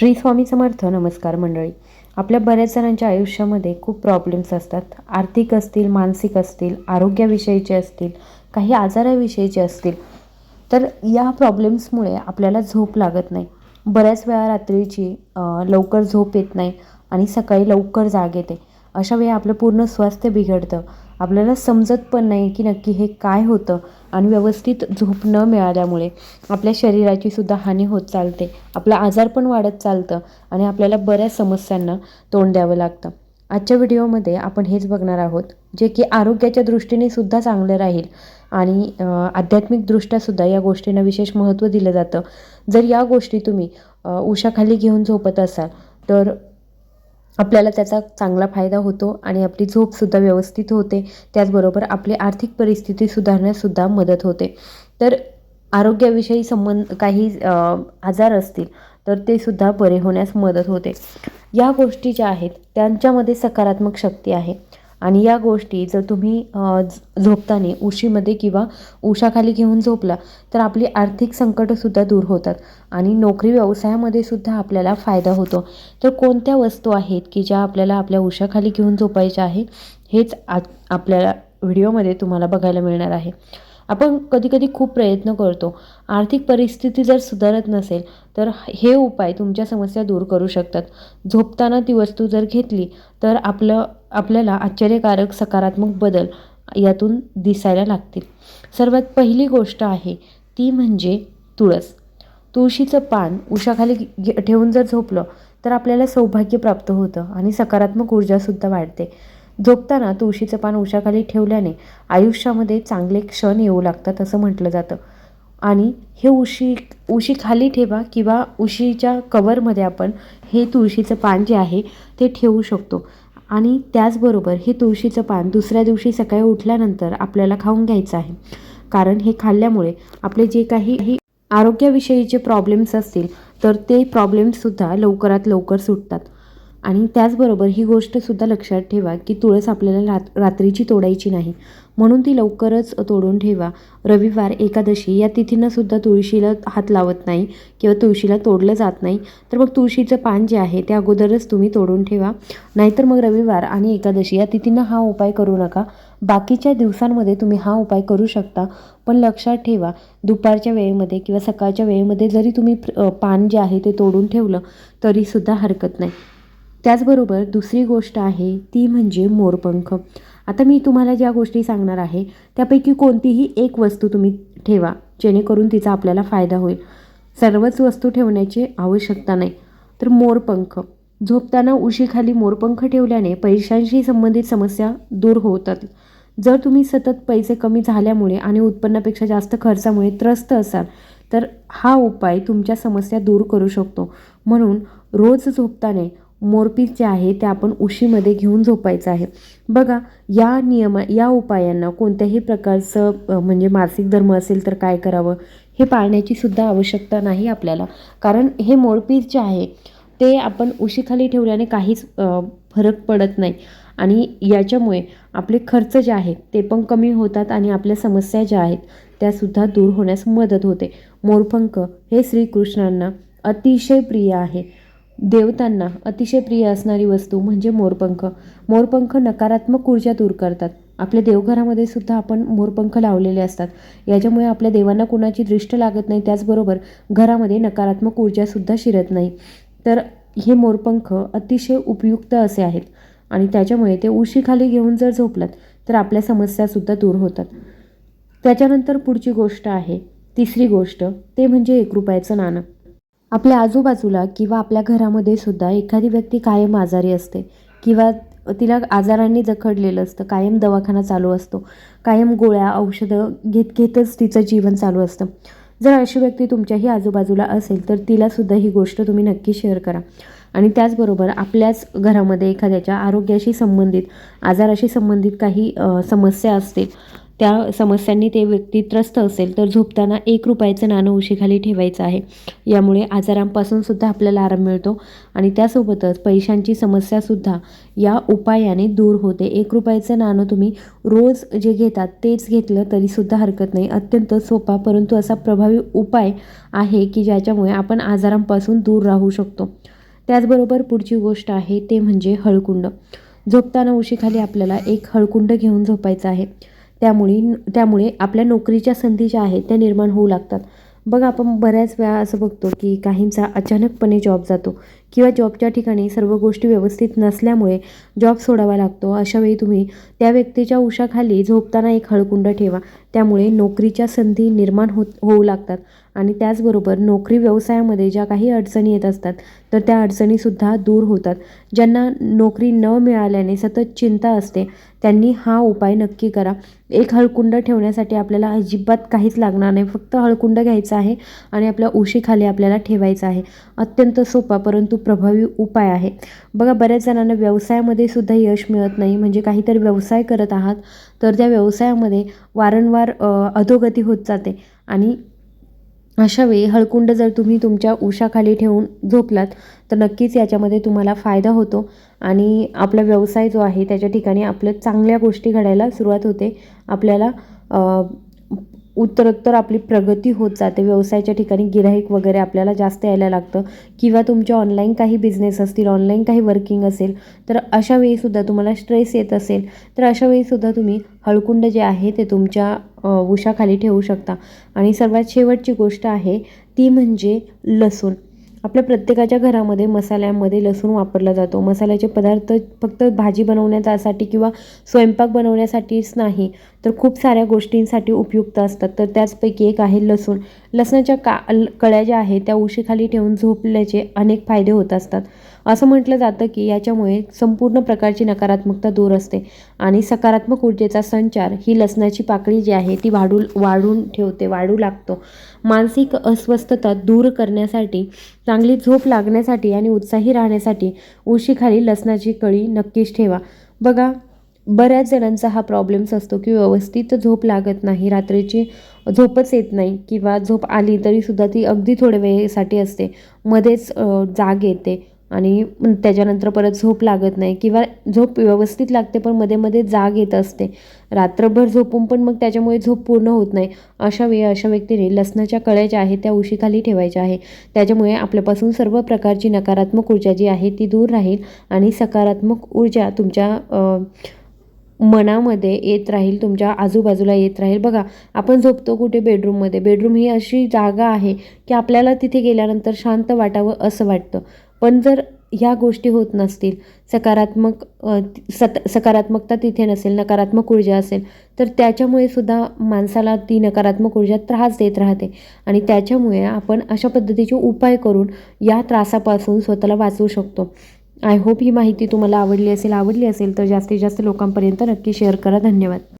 श्री स्वामी समर्थ नमस्कार मंडळी. आपल्या बऱ्याच जणांच्या आयुष्यामध्ये खूप प्रॉब्लेम्स असतात. आर्थिक असतील मानसिक असतील आरोग्याविषयीचे असतील काही आजाराविषयीचे असतील. तर या प्रॉब्लेम्समुळे आपल्याला झोप लागत नाही. बऱ्याच वेळा रात्रीची लवकर झोप येत नाही आणि सकाळी लवकर जाग येते. अशा वेळी आपलं पूर्ण स्वास्थ्य बिघडतं. आपल्याला समजत पण नाही की नक्की हे काय होतं आणि व्यवस्थित झोप न मिळाल्यामुळे आपल्या शरीराची सुद्धा हानी होत चालते. आपलं आजार पण वाढत चालतं आणि आपल्याला बऱ्याच समस्यांना तोंड द्यावं लागतं. आजच्या व्हिडिओमध्ये आपण हेच बघणार आहोत जे की आरोग्याच्या दृष्टीने सुद्धा चांगलं राहील आणि आध्यात्मिकदृष्ट्यासुद्धा या गोष्टींना विशेष महत्त्व दिलं जातं. जर या गोष्टी तुम्ही उशाखाली घेऊन झोपत असाल तर आपल्याला त्याचा चांगला फायदा होतो आणि आपली झोपसुद्धा व्यवस्थित होते. त्याचबरोबर आपली आर्थिक परिस्थिती सुधारण्यासुद्धा मदत होते. तर आरोग्याविषयी संबंध काही आजार असतील तर ते सुद्धा बरे होण्यास मदत होते. या गोष्टी ज्या आहेत त्यांच्यामध्ये सकारात्मक शक्ती आहे. आणि या गोष्टी जर तुम्ही झोपताना उशीमध्ये किंवा उशाखाली घेऊन झोपला तर आपली आर्थिक संकटंसुद्धा दूर होतात आणि नोकरी व्यवसायामध्ये सुद्धा आपल्याला फायदा होतो. तर कोणत्या वस्तू आहेत की ज्या आपल्याला आपल्या उशाखाली घेऊन झोपायच्या आहे हेच आज आपल्याला व्हिडिओमध्ये तुम्हाला बघायला मिळणार आहे. आपण कधीकधी खूप प्रयत्न करतो. आर्थिक परिस्थिती जर सुधारत नसेल तर हे उपाय तुमच्या समस्या दूर करू शकतात. झोपताना ती वस्तू जर घेतली तर आपलं आपल्याला आश्चर्यकारक सकारात्मक बदल यातून दिसायला लागतील. सर्वात पहिली गोष्ट आहे ती म्हणजे तुळस. तुळशीचं पान उशाखाली घे- ठेवून जर झोपलं तर आपल्याला सौभाग्य प्राप्त होतं आणि सकारात्मक ऊर्जासुद्धा वाढते. झोपताना तुळशीचं पान उशाखाली ठेवल्याने आयुष्यामध्ये चांगले क्षण येऊ लागतात असं म्हटलं जातं. आणि हे उशी उशी खाली ठेवा किंवा उशीच्या कवरमध्ये आपण हे तुळशीचं पान जे आहे ते ठेवू शकतो. आणि त्याचबरोबर हे तुळशीचं पान दुसऱ्या दिवशी सकाळी उठल्यानंतर आपल्याला खाऊन घ्यायचं आहे. कारण हे खाल्ल्यामुळे आपले जे काही ही आरोग्याविषयीचे प्रॉब्लेम्स असतील तर ते प्रॉब्लेम्ससुद्धा लवकरात लवकर सुटतात. आणि त्याचबरोबर ही गोष्टसुद्धा लक्षात ठेवा की तुळस आपल्याला रात रात्रीची तोडायची नाही. म्हणून ती लवकरच तोडून ठेवा. रविवार एकादशी या तिथींनासुद्धा तुळशीला हात लावत नाही किंवा तुळशीला तोडलं जात नाही. तर मग तुळशीचं पान जे आहे ते अगोदरच तुम्ही तोडून ठेवा. नाहीतर मग रविवार आणि एकादशी या तिथींना हा उपाय करू नका. बाकीच्या दिवसांमध्ये तुम्ही हा उपाय करू शकता. पण लक्षात ठेवा दुपारच्या वेळेमध्ये किंवा सकाळच्या वेळेमध्ये जरी तुम्ही पान जे आहे ते तोडून ठेवलं तरीसुद्धा हरकत नाही. त्याचबरोबर दुसरी गोष्ट आहे ती म्हणजे मोरपंख. आता मी तुम्हाला ज्या गोष्टी सांगणार आहे त्यापैकी कोणतीही एक वस्तू तुम्ही ठेवा जेणेकरून तिचा आपल्याला फायदा होईल. सर्वच वस्तू ठेवण्याची आवश्यकता नाही. तर मोरपंख. झोपताना उशीखाली मोरपंख ठेवल्याने पैशांशी संबंधित समस्या दूर होतात. जर तुम्ही सतत पैसे कमी झाल्यामुळे आणि उत्पन्नापेक्षा जास्त खर्चामुळे त्रस्त असाल तर हा उपाय तुमच्या समस्या दूर करू शकतो. म्हणून रोज झोपताना मोरपीस जे आहे ते आपण उशीमध्ये घेऊन झोपायचं आहे. बघा या नियमा या उपायांना कोणत्याही प्रकारचं म्हणजे मासिक धर्म असेल तर काय करावं हे पाळण्याची सुद्धा आवश्यकता नाही आपल्याला. कारण हे मोरपीस जे आहे ते आपण उशीखाली ठेवल्याने काहीच फरक पडत नाही. आणि याच्यामुळे आपले खर्च जे आहेत ते पण कमी होतात आणि आपल्या समस्या ज्या आहेत त्यासुद्धा दूर होण्यास मदत होते. मोरपंख हे श्रीकृष्णांना अतिशय प्रिय आहे. देवतांना अतिशय प्रिय असणारी वस्तू म्हणजे मोरपंख. मोरपंख नकारात्मक ऊर्जा दूर करतात. आपल्या देवघरामध्ये सुद्धा आपण मोरपंख लावलेले असतात. याच्यामुळे आपल्या देवांना कुणाची दृष्ट लागत नाही त्याचबरोबर घरामध्ये नकारात्मक ऊर्जासुद्धा शिरत नाही. तर हे मोरपंख अतिशय उपयुक्त असे आहेत. आणि त्याच्यामुळे ते उशीखाली घेऊन जर झोपलात तर आपल्या समस्यासुद्धा दूर होतात. त्याच्यानंतर पुढची गोष्ट आहे. तिसरी गोष्ट ते म्हणजे एक रुपयाचं नाणं. आपल्या आजूबाजूला किंवा आपल्या घरामध्ये सुद्धा एखादी व्यक्ती कायम आजारी असते किंवा तिला आजारांनी जखडलेलं असतं कायम दवाखाना चालू असतो कायम गोळ्या औषधं घेत घेतच तिचं जीवन चालू असतं. जर अशी व्यक्ती तुमच्याही आजूबाजूला असेल तर तिलासुद्धा ही गोष्ट तुम्ही नक्की शेअर करा. आणि त्याचबरोबर आपल्याच घरामध्ये एखाद्याच्या आरोग्याशी संबंधित आजाराशी संबंधित काही समस्या असतील त्या समस्यांनी ते व्यक्ती त्रस्त असेल तर झोपताना एक रुपयाचं नाणं उशीखाली ठेवायचं आहे. यामुळे आजारांपासून सुद्धा आपल्याला आराम मिळतो आणि त्यासोबतच पैशांची समस्यासुद्धा या उपायाने दूर होते. एक रुपयाचं नाणं तुम्ही रोज जे घेतात तेच घेतलं तरीसुद्धा हरकत नाही. अत्यंत सोपा परंतु असा प्रभावी उपाय आहे की ज्याच्यामुळे आपण आजारांपासून दूर राहू शकतो. त्याचबरोबर पुढची गोष्ट आहे ते म्हणजे हळकुंड. झोपताना उशीखाली आपल्याला एक हळकुंड घेऊन झोपायचं आहे. त्यामुळे त्यामुळे आपल्या नोकरीच्या संधी ज्या आहेत त्या निर्माण होऊ लागतात. बघा आपण बऱ्याच वेळा असं बघतो की काहींचा अचानकपणे जॉब जातो. किंवा जॉबच्या ठिकाणी सर्व गोष्टी व्यवस्थित नसल्यामुळे जॉब सोडावा लागतो. अशावेळी तुम्ही त्या व्यक्तीच्या उशाखाली झोपताना एक हळकुंड ठेवा. त्यामुळे नोकरीच्या संधी निर्माण होत होऊ लागतात. आणि त्याचबरोबर नोकरी व्यवसायामध्ये ज्या काही अडचणी येत असतात तर त्या अडचणीसुद्धा दूर होतात. ज्यांना नोकरी न मिळाल्याने सतत चिंता असते त्यांनी हा उपाय नक्की करा. एक हळकुंड ठेवण्यासाठी आपल्याला अजिबात काहीच लागणार नाही. फक्त हळकुंड घ्यायचं आहे आणि आपल्या उशीखाली आपल्याला ठेवायचं आहे. अत्यंत सोपा परंतु प्रभावी उपाय आहे. बघा बऱ्याच जणांना व्यवसायामध्ये सुद्धा यश मिळत नाही. म्हणजे काहीतरी व्यवसाय करत आहात तर त्या व्यवसायामध्ये वारंवार अधोगती होत जाते. आणि अशा वेळी हळकुंड जर तुम्ही तुमच्या उशाखाली ठेवून झोपलात तर नक्कीच याच्यामध्ये तुम्हाला फायदा होतो. आणि आपला व्यवसाय जो आहे त्याच्या ठिकाणी आपलं चांगल्या गोष्टी घडायला सुरुवात होते. आपल्याला उत्तरोत्तर आपली प्रगती होत जाते. व्यवसायाच्या ठिकाणी गिराईक वगैरे आपल्याला जास्त यायला लागतं. किंवा तुमचे ऑनलाईन काही बिझनेस असतील ऑनलाईन काही वर्किंग असेल तर अशा वेळीसुद्धा तुम्हाला स्ट्रेस येत असेल तर अशा वेळीसुद्धा तुम्ही हळकुंड जे आहे ते तुमच्या उशाखाली ठेवू शकता. आणि सर्वात शेवटची गोष्ट आहे ती म्हणजे लसूण. आपल्या प्रत्येकाच्या घरामध्ये मसाल्यामध्ये लसूण वापरला जातो. मसाल्याचे पदार्थ फक्त भाजी बनवण्यासाठी किंवा स्वयंपाक बनवण्यासाठीच नाही तर खूप साऱ्या गोष्टींसाठी उपयुक्त असतात. तर त्याचपैकी एक आहे लसूण. लसणाच्या का कळ्या ज्या आहेत त्या उशीखाली ठेवून झोपल्याचे अनेक फायदे होत असतात. असं म्हटलं जातं की याच्यामुळे संपूर्ण प्रकारची नकारात्मकता दूर असते आणि सकारात्मक ऊर्जेचा संचार ही लसणाची पाकळी जी आहे ती वाढू वाढून ठेवते वाढू लागतो. मानसिक अस्वस्थता दूर करण्यासाठी चांगली झोप लागण्यासाठी आणि उत्साही राहण्यासाठी उशीखाली लसणाची कळी नक्कीच ठेवा. बघा बऱ्याच जणांचा हा प्रॉब्लेम्स असतो की व्यवस्थित झोप लागत नाही रात्रीची झोपच येत नाही किंवा झोप आली तरीसुद्धा ती अगदी थोड्या वेळेसाठी असते. मध्येच जाग येते. आणि त्याच्यानंतर परत झोप लागत नाही किंवा झोप व्यवस्थित लागते पण मध्ये मध्ये जाग येत असते. रात्रभर झोपून पण मग त्याच्यामुळे झोप पूर्ण होत नाही. अशा वेळी अशा व्यक्तीने लसणाच्या कळ्या ज्या आहेत त्या उशीखाली ठेवायच्या आहे त्याच्यामुळे आपल्यापासून सर्व प्रकारची नकारात्मक ऊर्जा जी आहे ती दूर राहील आणि सकारात्मक ऊर्जा तुमच्या मनामध्ये येत राहील तुमच्या आजूबाजूला येत राहील. बघा आपण झोपतो कुठे बेडरूममध्ये बेडरूम ही अशी जागा आहे की आपल्याला तिथे गेल्यानंतर शांत वाटावं असं वाटतं. पण जर ह्या गोष्टी होत नसतील सकारात्मक सत सकारात्मकता तिथे नसेल नकारात्मक ऊर्जा असेल तर त्याच्यामुळे सुद्धा माणसाला ती नकारात्मक ऊर्जा त्रास देत राहते. आणि त्याच्यामुळे आपण अशा पद्धतीचे उपाय करून या त्रासापासून स्वतःला वाचवू शकतो. आय होप ही माहिती तुम्हाला आवडली असेल आवडली असेल तर जास्तीत जास्त लोकांपर्यंत नक्की शेअर करा. धन्यवाद.